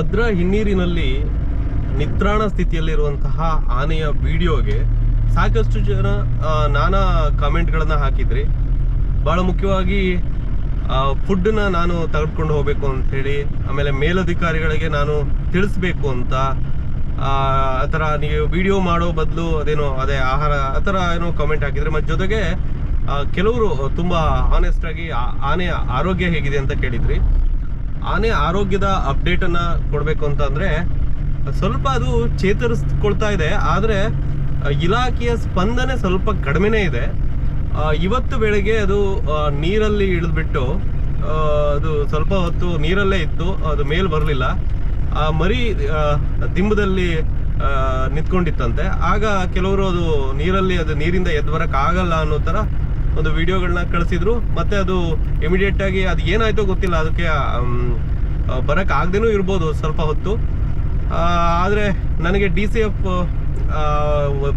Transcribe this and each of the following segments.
ಭದ್ರಾ ಹಿನ್ನೀರಿನಲ್ಲಿ ನಿತ್ರಾಣ ಸ್ಥಿತಿಯಲ್ಲಿರುವಂತಹ ಆನೆಯ ವಿಡಿಯೋಗೆ ಸಾಕಷ್ಟು ಜನ ನಾನಾ ಕಾಮೆಂಟ್ಗಳನ್ನು ಹಾಕಿದ್ರಿ. ಬಹಳ ಮುಖ್ಯವಾಗಿ ಫುಡ್ನ ನಾನು ತೆಗೆದುಕೊಂಡು ಹೋಗಬೇಕು ಹೇಳಿ, ಆಮೇಲೆ ಮೇಲಧಿಕಾರಿಗಳಿಗೆ ನಾನು ತಿಳಿಸ್ಬೇಕು ಅಂತ, ಆ ಥರ ನೀವು ವಿಡಿಯೋ ಮಾಡೋ ಬದಲು ಅದೇನೋ, ಅದೇ ಆಹಾರ ಆ ಥರ ಏನೋ ಕಾಮೆಂಟ್ ಹಾಕಿದ್ರೆ. ಮತ್ತು ಜೊತೆಗೆ ಕೆಲವರು ತುಂಬಾ ಆನೆಸ್ಟಾಗಿ ಆನೆಯ ಆರೋಗ್ಯ ಹೇಗಿದೆ ಅಂತ ಕೇಳಿದ್ರಿ. ಆನೆ ಆರೋಗ್ಯದ ಅಪ್ಡೇಟ್ ಅನ್ನ ಕೊಡ್ಬೇಕು ಅಂತ ಅಂದ್ರೆ ಸ್ವಲ್ಪ ಅದು ಚೇತರಿಸ್ಕೊಳ್ತಾ ಇದೆ. ಆದ್ರೆ ಇಲಾಖೆಯ ಸ್ಪಂದನೆ ಸ್ವಲ್ಪ ಕಡಿಮೆನೇ ಇದೆ. ಇವತ್ತು ಬೆಳಗ್ಗೆ ಅದು ನೀರಲ್ಲಿ ಇಳಿದ್ಬಿಟ್ಟು ಅದು ಸ್ವಲ್ಪ ಹೊತ್ತು ನೀರಲ್ಲೇ ಇತ್ತು, ಅದು ಮೇಲ್ ಬರಲಿಲ್ಲ. ಆ ಮರಿ ದಿಂಬದಲ್ಲಿ ನಿಂತ್ಕೊಂಡಿತ್ತಂತೆ. ಆಗ ಕೆಲವರು ಅದು ನೀರಲ್ಲಿ ಅದು ನೀರಿಂದ ಎದ್ದು ಆಗಲ್ಲ ಅನ್ನೋ ತರ ಒಂದು ವಿಡಿಯೋಗಳನ್ನ ಕಳಿಸಿದ್ರು. ಮತ್ತೆ ಅದು ಇಮಿಡಿಯೇಟ್ ಆಗಿ ಅದು ಏನಾಯ್ತೋ ಗೊತ್ತಿಲ್ಲ. ಅದಕ್ಕೆ ಬರಕ್ ಆಗದೇನೂ ಇರ್ಬೋದು ಸ್ವಲ್ಪ ಹೊತ್ತು. ಆದ್ರೆ ನನಗೆ D C F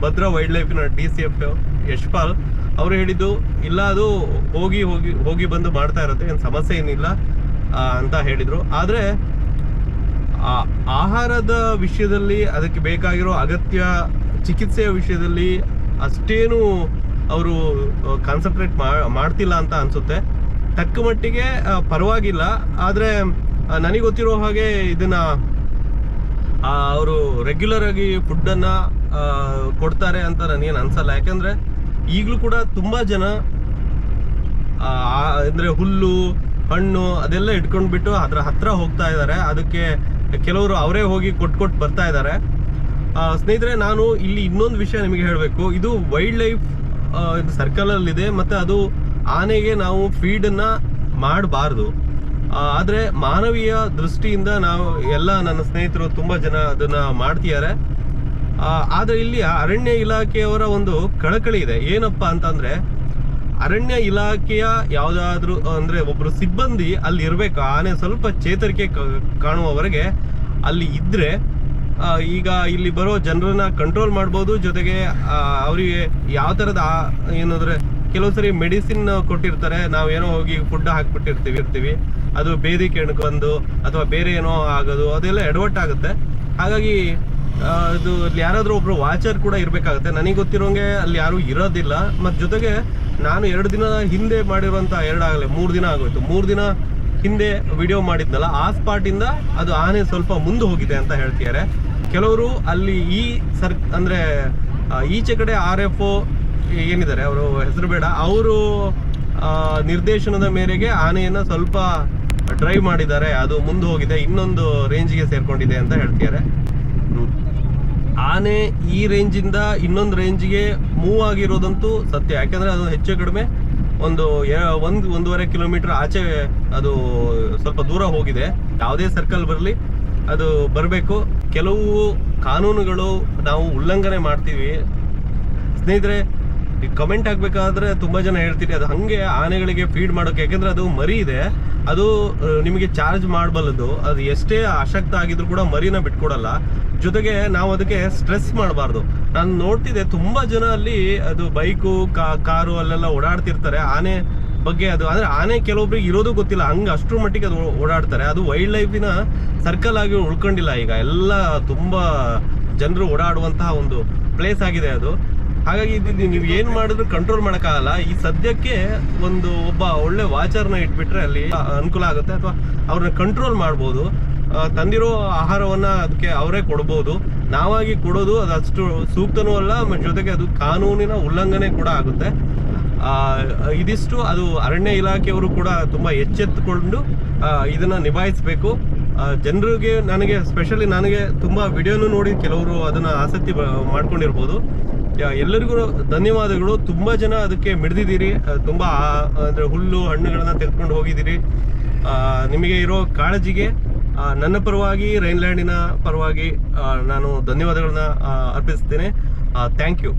Bhadra wild ಲೈಫಿನ D C F Yashpal ಅವರು ಹೇಳಿದ್ದು, ಇಲ್ಲ ಅದು ಹೋಗಿ ಹೋಗಿ ಹೋಗಿ ಬಂದು ಮಾಡ್ತಾ ಇರುತ್ತೆ, ಏನು ಸಮಸ್ಯೆ ಏನಿಲ್ಲ ಅಂತ ಹೇಳಿದ್ರು. ಆದ್ರೆ ಆಹಾರದ ವಿಷಯದಲ್ಲಿ ಅದಕ್ಕೆ ಬೇಕಾಗಿರೋ ಅಗತ್ಯ ಚಿಕಿತ್ಸೆಯ ವಿಷಯದಲ್ಲಿ ಅಷ್ಟೇನು ಅವರು ಕಾನ್ಸಂಟ್ರೇಟ್ ಮಾಡ್ತಿಲ್ಲ ಅಂತ ಅನ್ಸುತ್ತೆ. ತಕ್ಕ ಮಟ್ಟಿಗೆ ಪರವಾಗಿಲ್ಲ. ಆದ್ರೆ ನನಗೆ ಗೊತ್ತಿರೋ ಹಾಗೆ ಇದನ್ನ ಅವರು ರೆಗ್ಯುಲರ್ ಆಗಿ ಫುಡ್ ಅನ್ನ ಆ, ಕೊಡ್ತಾರೆ ಅಂತ ನನಗೇನು ಅನ್ಸಲ್ಲ. ಯಾಕಂದ್ರೆ ಈಗಲೂ ಕೂಡ ತುಂಬಾ ಜನ ಅಂದ್ರೆ ಹುಲ್ಲು ಹಣ್ಣು ಅದೆಲ್ಲ ಇಟ್ಕೊಂಡ್ಬಿಟ್ಟು ಅದ್ರ ಹತ್ರ ಹೋಗ್ತಾ ಇದ್ದಾರೆ. ಅದಕ್ಕೆ ಕೆಲವರು ಅವರೇ ಹೋಗಿ ಕೊಟ್ಟು ಕೊಟ್ಟು ಬರ್ತಾ ಇದ್ದಾರೆ. ಸ್ನೇಹಿತರೆ ನಾನು ಇಲ್ಲಿ ಇನ್ನೊಂದು ವಿಷಯ ನಿಮಗೆ ಹೇಳಬೇಕು. ಇದು ವೈಲ್ಡ್ ಲೈಫ್ ಸರ್ಕಲ್ ಅಲ್ಲಿ ಇದೆ ಮತ್ತೆ ಅದು ಆನೆಗೆ ನಾವು ಫೀಡ್ ಅನ್ನ ಮಾಡಬಾರ್ದು. ಆದ್ರೆ ಮಾನವೀಯ ದೃಷ್ಟಿಯಿಂದ ನಾವು ಎಲ್ಲ ನನ್ನ ಸ್ನೇಹಿತರು ತುಂಬಾ ಜನ ಅದನ್ನ ಮಾಡ್ತಿದ್ದಾರೆ. ಆದ್ರೆ ಇಲ್ಲಿ ಅರಣ್ಯ ಇಲಾಖೆಯವರ ಒಂದು ಕಳಕಳಿ ಇದೆ. ಏನಪ್ಪ ಅಂತಂದ್ರೆ ಅರಣ್ಯ ಇಲಾಖೆಯ ಯಾವ್ದಾದ್ರು ಅಂದ್ರೆ ಒಬ್ರು ಸಿಬ್ಬಂದಿ ಅಲ್ಲಿ ಇರ್ಬೇಕು ಆನೆ ಸ್ವಲ್ಪ ಚೇತರಿಕೆ ಕಾಣುವವರೆಗೆ ಅಲ್ಲಿ ಇದ್ರೆ ಆ, ಈಗ ಇಲ್ಲಿ ಬರೋ ಜನರನ್ನ ಕಂಟ್ರೋಲ್ ಮಾಡ್ಬೋದು. ಜೊತೆಗೆ ಅವರಿಗೆ ಯಾವ ತರದ ಏನಂದರೆ ಕೆಲವು ಸರಿ ಮೆಡಿಸಿನ್ ಕೊಟ್ಟಿರ್ತಾರೆ. ನಾವೇನೋ ಹೋಗಿ ಫುಡ್ ಹಾಕ್ಬಿಟ್ಟಿರ್ತೀವಿ, ಇರ್ತೀವಿ. ಅದು ಬೇದಿ ಕೆಣ್ಕೊಂಡು ಅಥವಾ ಬೇರೆ ಏನೋ ಆಗೋದು, ಅದೆಲ್ಲ ಎಡವಟ್ ಆಗುತ್ತೆ. ಹಾಗಾಗಿ ಇದು ಯಾರಾದ್ರೂ ಒಬ್ರು ವಾಚರ್ ಕೂಡ ಇರಬೇಕಾಗುತ್ತೆ. ನನಗೆ ಗೊತ್ತಿರೋಂಗೆ ಅಲ್ಲಿ ಯಾರು ಇರೋದಿಲ್ಲ. ಮತ್ತು ಜೊತೆಗೆ, ನಾನು ಎರಡು ದಿನ ಹಿಂದೆ ಮಾಡಿರುವಂತ ಎರಡಾಗಲೇ ಮೂರು ದಿನ ಆಗೋಯ್ತು. ಮೂರು ದಿನ ಹಿಂದೆ ವಿಡಿಯೋ ಮಾಡಿದ್ನಲ್ಲ, ಆ ಸ್ಪಾಟಿಂದ ಅದು ಆನೆ ಸ್ವಲ್ಪ ಮುಂದೆ ಹೋಗಿದೆ ಅಂತ ಹೇಳ್ತಿದ್ದಾರೆ. ಕೆಲವರು ಅಲ್ಲಿ ಈ ಸರ್, ಅಂದರೆ ಈಚೆ ಕಡೆ ಆರ್ ಎಫ್ ಏನಿದ್ದಾರೆ, ಅವರು ಹೆಸರು ಬೇಡ, ಅವರು ನಿರ್ದೇಶನದ ಮೇರೆಗೆ ಆನೆಯನ್ನು ಸ್ವಲ್ಪ ಡ್ರೈವ್ ಮಾಡಿದ್ದಾರೆ, ಅದು ಮುಂದೆ ಹೋಗಿದೆ, ಇನ್ನೊಂದು ರೇಂಜ್ಗೆ ಸೇರ್ಕೊಂಡಿದೆ ಅಂತ ಹೇಳ್ತಿದ್ದಾರೆ. ಆನೆ ಈ ರೇಂಜಿಂದ ಇನ್ನೊಂದು ರೇಂಜ್ಗೆ ಮೂವ್ ಆಗಿರೋದಂತೂ ಸತ್ಯ, ಯಾಕಂದ್ರೆ ಅದು ಹೆಚ್ಚು ಕಡಿಮೆ, ಒಂದು ಒಂದು, ಒಂದೂವರೆ ಕಿಲೋಮೀಟರ್ ಆಚೆ ಅದು ಸ್ವಲ್ಪ ದೂರ ಹೋಗಿದೆ, ಯಾವುದೇ ಸರ್ಕಲ್ ಬರಲಿ ಅದು ಬರಬೇಕು. ಕೆಲವು ಕಾನೂನುಗಳು ನಾವು ಉಲ್ಲಂಘನೆ ಮಾಡ್ತೀವಿ. ಸ್ನೇಹಿತರೆ ಕಮೆಂಟ್ ಆಗಬೇಕಾದ್ರೆ ತುಂಬ ಜನ ಹೇಳ್ತೀರಿ, ಅದು ಹಾಗೆ ಆನೆಗಳಿಗೆ ಫೀಡ್ ಮಾಡೋಕೆ. ಯಾಕೆಂದರೆ ಅದು ಮರಿ ಇದೆ. ಅದು ನಿಮಗೆ ಚಾರ್ಜ್ ಮಾಡಬಲ್ಲದು. ಅದು ಎಷ್ಟೇ ಅಶಕ್ತ ಆಗಿದ್ರು ಕೂಡ ಮರಿನ ಬಿಟ್ಕೊಡಲ್ಲ. ಜೊತೆಗೆ ನಾವು ಅದಕ್ಕೆ ಸ್ಟ್ರೆಸ್ ಮಾಡಬಾರ್ದು. ನಾನು ನೋಡ್ತಿದ್ದೆ ತುಂಬ ಜನ ಅಲ್ಲಿ ಅದು ಬೈಕು ಕಾರು ಅಲ್ಲೆಲ್ಲ ಓಡಾಡ್ತಿರ್ತಾರೆ. ಆನೆ ಬಗ್ಗೆ ಅದು, ಆದರೆ ಆನೆ ಕೆಲವೊಬ್ರಿಗೆ ಇರೋದು ಗೊತ್ತಿಲ್ಲ. ಹಂಗೆ ಅಷ್ಟ್ರ ಮಟ್ಟಿಗೆ ಅದು ಓಡಾಡ್ತಾರೆ. ಅದು ವೈಲ್ಡ್ ಲೈಫಿನ ಸರ್ಕಲ್ ಆಗಿ ಉಳ್ಕೊಂಡಿಲ್ಲ ಈಗ. ಎಲ್ಲ ತುಂಬಾ ಜನರು ಓಡಾಡುವಂತಹ ಒಂದು ಪ್ಲೇಸ್ ಆಗಿದೆ ಅದು. ಹಾಗಾಗಿ ಇದು ನೀವು ಏನು ಮಾಡಿದ್ರು ಕಂಟ್ರೋಲ್ ಮಾಡೋಕ್ಕಾಗಲ್ಲ. ಈ ಸದ್ಯಕ್ಕೆ ಒಂದು ಒಬ್ಬ ಒಳ್ಳೆ ವಾಚರ್ನ ಇಟ್ಬಿಟ್ರೆ ಅಲ್ಲಿ ಅನುಕೂಲ ಆಗುತ್ತೆ. ಅಥವಾ ಅವ್ರನ್ನ ಕಂಟ್ರೋಲ್ ಮಾಡ್ಬೋದು. ತಂದಿರೋ ಆಹಾರವನ್ನ ಅದಕ್ಕೆ ಅವರೇ ಕೊಡ್ಬೋದು. ನಾವಾಗಿ ಕೊಡೋದು ಅದು ಅಷ್ಟು ಸೂಕ್ತನೂ ಅಲ್ಲ ಜೊತೆಗೆ ಅದು ಕಾನೂನಿನ ಉಲ್ಲಂಘನೆ ಕೂಡ ಆಗುತ್ತೆ. ಇದಿಷ್ಟು. ಅದು ಅರಣ್ಯ ಇಲಾಖೆಯವರು ಕೂಡ ತುಂಬ ಎಚ್ಚೆತ್ತುಕೊಂಡು ಇದನ್ನು ನಿಭಾಯಿಸಬೇಕು. ಜನರಿಗೆ ನನಗೆ ಸ್ಪೆಷಲಿ ನನಗೆ ತುಂಬ ವಿಡಿಯೋನು ನೋಡಿ ಕೆಲವರು ಅದನ್ನು ಆಸಕ್ತಿ ಮಾಡ್ಕೊಂಡಿರ್ಬೋದು. ಎಲ್ಲರಿಗೂ ಧನ್ಯವಾದಗಳು. ತುಂಬ ಜನ ಅದಕ್ಕೆ ಮಿಡ್ದಿದ್ದೀರಿ. ತುಂಬ ಅಂದರೆ ಹುಲ್ಲು, ಹಣ್ಣುಗಳನ್ನು ತೆಗೆದುಕೊಂಡು ಹೋಗಿದ್ದೀರಿ. ನಿಮಗೆ ಇರೋ ಕಾಳಜಿಗೆ ನನ್ನ ಪರವಾಗಿ ರೈನ್ಲ್ಯಾಂಡಿನ ಪರವಾಗಿ ನಾನು ಧನ್ಯವಾದಗಳನ್ನ ಅರ್ಪಿಸ್ತೇನೆ. Thank you